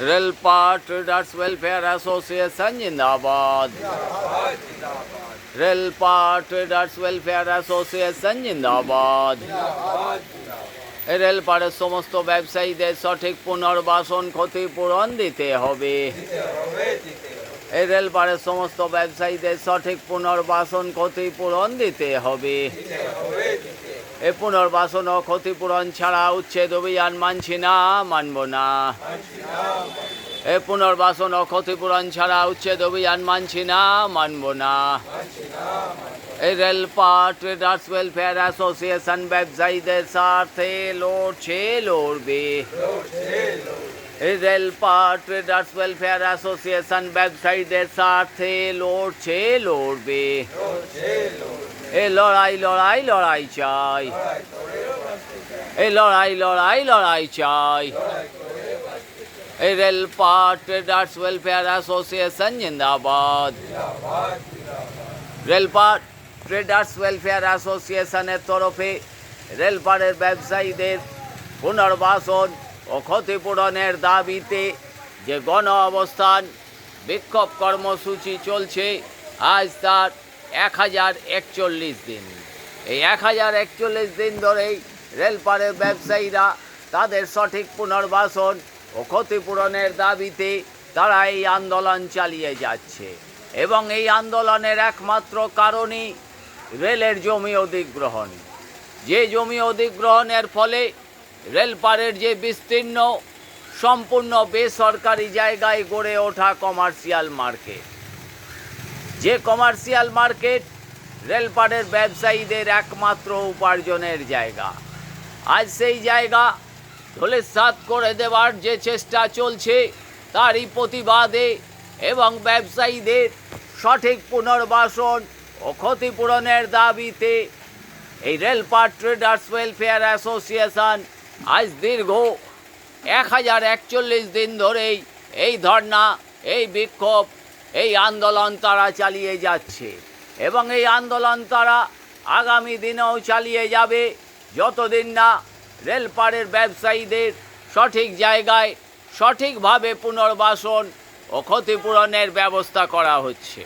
রেলপা traders welfare association জিন্দাবাদ রেলপা traders welfare association জিন্দাবাদ রেলপাড়ের সমস্ত ব্যবসায়ীদের সঠিক পুনর্বাসন ক্ষতিপূরণ দিতে হবে। এই রেলপাড়ের সমস্ত ব্যবসায়ীদের সঠিক পুনর্বাসন ক্ষতিপূরণ দিতে হবে। এ পুনর্বাসন ও ক্ষতিপূরণ ছাড়া উচ্ছেদ অভিযান মানছি না, মানব না। এই পুনর্বাসন ও ক্ষতিপূরণ ছাড়া উচ্ছেদ অভিযান মানছি না, মানব না। এই রেলপার ট্রেডার্স ওয়েলফেয়ার অ্যাসোসিয়েশন ব্যবসায়ীদের স্বার্থে লড়ছে লড়বে। এই রেলপার ট্রেডার্স ওয়েলফেয়ার অ্যাসোসিয়েশন ব্যবসায়ীদের স্বার্থে লড়ছে লড়বে। এই লড়াই লড়াই লড়াই চাই। এই লড়াই লড়াই লড়াই চাই। এই রেলপার ট্রেডার্স ওয়েলফেয়ার অ্যাসোসিয়েশন জিন্দাবাদ রেলপার ট্রেডার্স ওয়েলফেয়ার অ্যাসোসিয়েশনের তরফে রেলপারের ব্যবসায়ীদের পুনর্বাসন ও ক্ষতিপূরণের দাবিতে যে গণ অবস্থান বিক্ষোভ কর্মসূচি চলছে, আজ তার এক হাজার একচল্লিশ দিন। এই এক হাজার একচল্লিশ দিন ধরেই রেলপারের ব্যবসায়ীরা তাদের সঠিক পুনর্বাসন ও ক্ষতিপূরণের দাবিতে তারা এই আন্দোলন চালিয়ে যাচ্ছে। এবং এই আন্দোলনের একমাত্র কারণই রেলের জমি অধিগ্রহণ। যে জমি অধিগ্রহণের ফলে রেলপারের যে বিস্তীর্ণ, সম্পূর্ণ বেসরকারি জায়গায় গড়ে ওঠা কমার্শিয়াল মার্কেট। যে কমার্শিয়াল মার্কেট রেলপারের ব্যবসায়ীদের একমাত্র উপার্জনের জায়গা। আজ সেই জায়গা ধূলিসাৎ করে দেওয়ার যে চেষ্টা চলছে, তারই প্রতিবাদে এবং ব্যবসায়ীদের সঠিক পুনর্বাসন ও ক্ষতিপূরণের দাবিতে এই রেলপার ট্রেডার্স ওয়েলফেয়ার অ্যাসোসিয়েশন আজ দীর্ঘ এক হাজার একচল্লিশ দিন ধরেই এই ধর্না এই বিক্ষোভ, এই আন্দোলন তারা চালিয়ে যাচ্ছে এবং এই আন্দোলন তারা আগামী দিনেও চালিয়ে যাবে, যতদিন না রেলপাড়ের ব্যবসায়ীদের সঠিক জায়গায় সঠিকভাবে পুনর্বাসন ও ক্ষতিপূরণের ব্যবস্থা করা হচ্ছে।